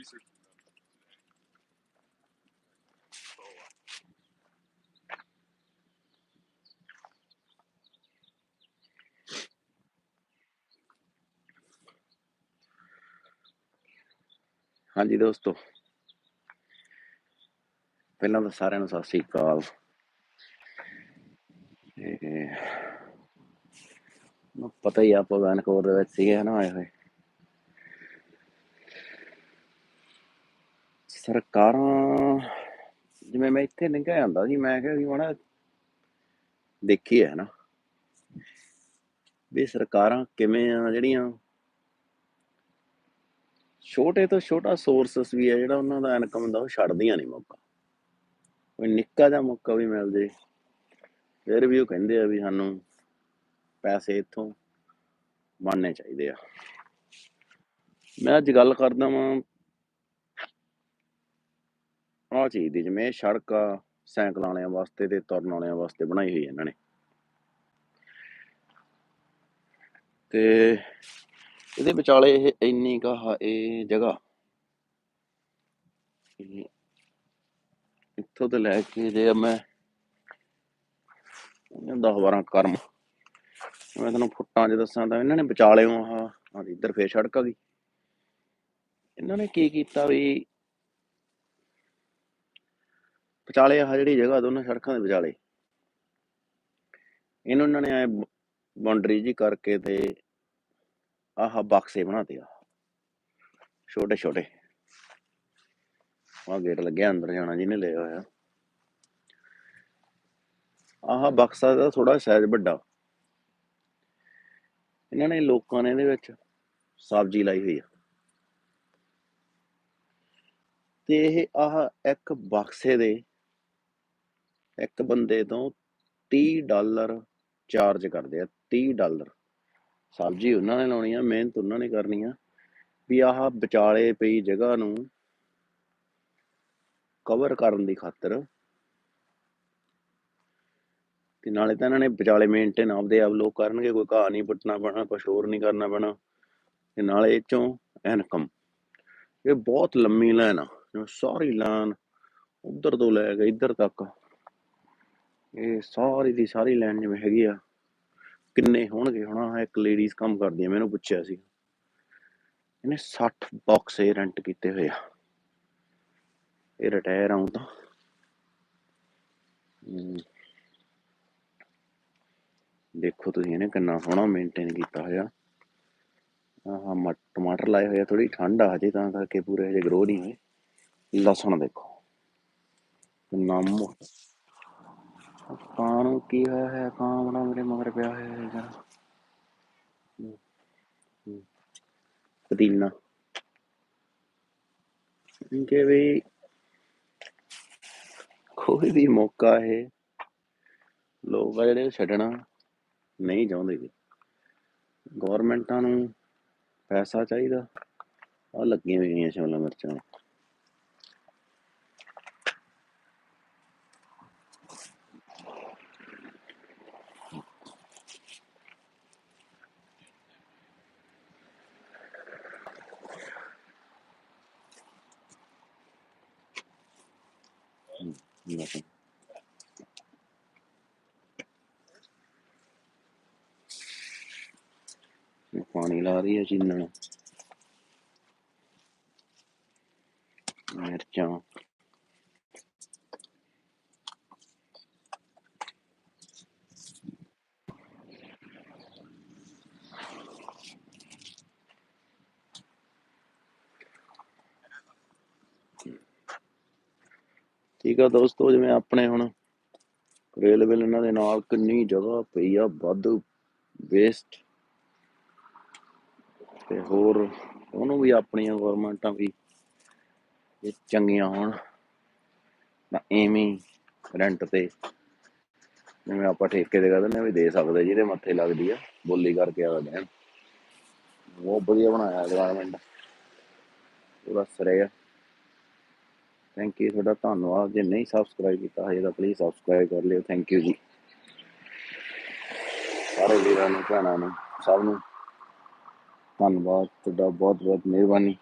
And ਹਾਂਜੀ ਦੋਸਤੋ, ਪਹਿਲਾਂ ਤਾਂ ਸਾਰਿਆਂ ਨੂੰ ਸਤਿ ਸ੍ਰੀ ਅਕਾਲ। ਤੇ ਨੂੰ ਪਤਾ ਹੀ ਆ ਆਪਾਂ ਵੈਨਕੂਵਰ ਦੇ ਵਿੱਚ ਸੀਗੇ ਨਾ ਆਏ ਹੋਏ। ਸਰਕਾਰਾਂ, ਜਿਵੇਂ ਮੈਂ ਇੱਥੇ ਨਿਕਲ ਜਾਂਦਾ ਸੀ, ਮੈਂ ਕਿਹਾ ਵੀ ਹੁਣ ਦੇਖੀ ਹੈ ਨਾ ਵੀ ਸਰਕਾਰਾਂ ਕਿਵੇਂ ਆ, ਜਿਹੜੀਆਂ ਛੋਟੇ ਤੋਂ ਛੋਟਾ ਸੋਰਸਸ ਵੀ ਹੈ ਜਿਹੜਾ ਉਹਨਾਂ ਦਾ ਇਨਕਮ ਦਾ ਉਹ ਛੱਡਦੀਆਂ ਨਹੀਂ ਮੌਕਾ। ਕੋਈ ਨਿੱਕਾ ਜਿਹਾ ਮੌਕਾ ਵੀ ਮਿਲ ਜੇ, ਫਿਰ ਵੀ ਉਹ ਕਹਿੰਦੇ ਆ ਵੀ ਸਾਨੂੰ ਪੈਸੇ ਇੱਥੋਂ ਬਣਨੇ ਚਾਹੀਦੇ ਆ। ਮੈਂ ਅੱਜ ਗੱਲ ਕਰਦਾ ਵਾਂ ਆਹ ਚੀਜ਼ ਦੀ ਜਿਵੇਂ ਸੜਕ ਆ ਸਾਈਕਲ ਵਾਲਿਆਂ ਵਾਸਤੇ ਤੇ ਤੁਰਨ ਵਾਲਿਆਂ ਵਾਸਤੇ ਬਣਾਈ ਹੋਈ ਇਹਨਾਂ ਨੇ। ਤੇ ਇਹਦੇ ਵਿਚਾਲੇ ਇਹ ਇੰਨੀ ਕਾ ਇਹ ਜਗ੍ਹਾ ਇੱਥੋਂ ਤੋਂ ਲੈ ਕੇ ਜੇ ਮੈਂ 10 12 ਕਰਮ, ਮੈਂ ਤੁਹਾਨੂੰ ਫੁੱਟਾਂ 'ਚ ਦੱਸਾਂ ਤਾਂ ਇਹਨਾਂ ਨੇ ਵਿਚਾਲਿਓਂ ਆਹ ਆਹ ਇੱਧਰ ਫੇਰ ਸੜਕ ਆ ਗਈ। ਇਹਨਾਂ ਨੇ ਕੀ ਕੀਤਾ ਵੀ ਵਿਚਾਲੇ ਆਹ ਜਿਹੜੀ ਜਗ੍ਹਾ ਦੋਨਾਂ ਸੜਕਾਂ ਦੇ ਵਿਚਾਲੇ। ਇਹਨੂੰ ਇਹਨਾਂ ਨੇ ਐ ਬਾਉਂਡਰੀ ਜੀ ਕਰਕੇ ਤੇ ਆਹ ਬਕਸੇ ਬਣਾਤੇ ਆ। ਛੋਟੇ ਛੋਟੇ। ਆਹ ਗੇਟ ਲੱਗਿਆ ਅੰਦਰ ਜਾਣਾ ਜਿਹਨੇ ਲਿਆ ਹੋਇਆ। ਆਹ ਬਕਸਾ ਦਾ ਥੋੜਾ ਸਾਈਜ਼ ਵੱਡਾ। ਇਹਨਾਂ ਨੇ ਲੋਕਾਂ ਨੇ ਇਹਦੇ ਵਿੱਚ ਸਬਜ਼ੀ ਲਾਈ ਹੋਈ ਆ। ਤੇ ਇਹ ਆਹ ਇੱਕ ਬਕਸੇ ਦੇ ਇੱਕ ਬੰਦੇ ਤੋਂ 30 ਡਾਲਰ ਚਾਰਜ ਕਰਦੇ ਆ 30 ਡਾਲਰ। ਸਬਜ਼ੀ ਉਹਨਾਂ ਨੇ ਲਾਉਣੀ ਆ, ਮਿਹਨਤ ਉਹਨਾਂ ਨੇ ਕਰਨੀ ਆ। ਵੀ ਆਹ ਵਿਚਾਲੇ ਪਈ ਜਗ੍ਹਾ ਨੂੰ ਕਵਰ ਕਰਨ ਦੀ ਖਾਤਰ ਤੇ ਨਾਲੇ ਤਾਂ ਇਹਨਾਂ ਨੇ ਵਿਚਾਲੇ ਮੇਨਟੇਨ ਆਪਦੇ ਆਪ ਲੋਕ ਕਰਨਗੇ, ਕੋਈ ਘਾਹ ਨਹੀਂ ਪੁੱਟਣਾ ਪੈਣਾ, ਕੁਛ ਹੋਰ ਨਹੀਂ ਕਰਨਾ ਪੈਣਾ। ਤੇ ਨਾਲੇ ਇਹ ਚੋਂ ਇਨਕਮ। ਇਹ ਬਹੁਤ ਲੰਮੀ ਲਾਈਨ ਆ, ਸਾਰੀ ਲਾਈਨ ਉਧਰ ਤੋਂ ਲੈ ਕੇ ਇੱਧਰ ਤੱਕ। ਇਹ ਸਾਰੀ ਦੀ ਸਾਰੀ ਲਾਈਨ ਜਿਵੇਂ ਹੈਗੀ ਆ, ਕਿੰਨੇ ਹੋਣਗੇ ਹੁਣ ਇੱਕ ਲੇਡੀਜ਼ ਕੰਮ ਕਰਦੀ ਆ ਮੈਨੂੰ ਪੁੱਛਿਆ ਸੀ। ਇਹਨੇ 60 ਬਾਕਸ ਇਹ ਰੈਂਟ ਕੀਤੇ ਹੋਏ ਆ। ਇਹ ਰਿਟਾਇਰ ਆਉਂ ਤਾਂ। ਦੇਖੋ ਤੁਸੀਂ ਇਹਨੇ ਕਿੰਨਾ ਸੋਹਣਾ ਮੇਨਟੇਨ ਕੀਤਾ ਹੋਇਆ। ਆਹ ਮ- ਟਮਾਟਰ ਲਾਏ ਹੋਏ ਆ ਥੋੜੀ ਠੰਡ ਆ ਹਜੇ ਤਾਂ ਕਰਕੇ ਪੂਰੇ ਹਜੇ ਗਰੋ ਨਹੀਂ ਹੋਏ। ਲਸਣ ਦੇਖੋ, ਕਿੰਨਾ ਮੋ ਕਾਂ ਨੂੰ ਕੀ ਹੋਇਆ ਹੈ ਕਾਂ ਬੜਾ ਮੇਰੇ ਮਗਰ ਪਿਆ ਹੋਇਆ ਹੈ ਜਰਾ ਪੁਦੀਨਾ। ਕਿ ਵੀ ਕੋਈ ਵੀ ਮੌਕਾ ਹੈ, ਲੋਕ ਆ ਜਿਹੜੇ ਛੱਡਣਾ ਨਹੀਂ ਚਾਹੁੰਦੇ ਜੀ ਗਵਰਨਮੈਂਟਾਂ ਨੂੰ ਪੈਸਾ ਚਾਹੀਦਾ ਆ ਲੱਗੀਆਂ ਹੋਈਆਂ ਸ਼ਿਮਲਾ ਮਿਰਚਾਂ ਹਮ, ਲਸਣ ਇਹ ਪਾਣੀ ਲਾ ਰਹੀ ਹੈ ਚੀਨਣ ਮਿਰਚਾਂ। ਠੀਕ ਆ ਦੋਸਤੋ, ਜਿਵੇਂ ਆਪਣੇ ਹੁਣ ਰੇਲਵੇ ਇਹਨਾਂ ਦੇ ਨਾਲ ਕਿੰਨੀ ਜਗ੍ਹਾ ਪਈ ਆ, ਵੱਧ ਵੇਸਟ ਤੇ ਹੋਰ ਉਹਨੂੰ ਵੀ ਆਪਣੀਆਂ ਗਵਰਨਮੈਂਟਾਂ ਵੀ ਇਹ ਚੰਗੀਆਂ ਹੋਣ। ਤਾਂ ਐਵੇਂ ਰੈਂਟ ਤੇ ਜਿਵੇਂ ਆਪਾਂ ਠੇਕੇ ਤੇ ਕਹਿੰਦੇ ਨੇ ਵੀ ਦੇ ਸਕਦੇ ਜਿਹਦੇ ਮੱਥੇ ਲੱਗਦੀ ਆ, ਬੋਲੀ ਕਰਕੇ ਆ ਦੇਣ ਬਹੁਤ ਵਧੀਆ ਬਣਾਇਆ ਗਵਰਨਮੈਂਟ ਪੂਰਾ ਸਿਰੇ ਥੈਂਕ ਯੂ ਤੁਹਾਡਾ ਧੰਨਵਾਦ। ਜੇ ਨਹੀਂ ਸਬਸਕ੍ਰਾਈਬ ਕੀਤਾ ਹਜੇ ਤਾਂ ਪਲੀਜ਼ ਸਬਸਕ੍ਰਾਈਬ ਕਰ ਲਿਓ। ਥੈਂਕ ਯੂ ਜੀ। ਸਾਰੇ ਵੀਰਾਂ ਨੂੰ, ਭੈਣਾਂ ਨੂੰ, ਸਭ ਨੂੰ। ਧੰਨਵਾਦ ਤੁਹਾਡਾ ਬਹੁਤ ਬਹੁਤ ਮਿਹਰਬਾਨੀ।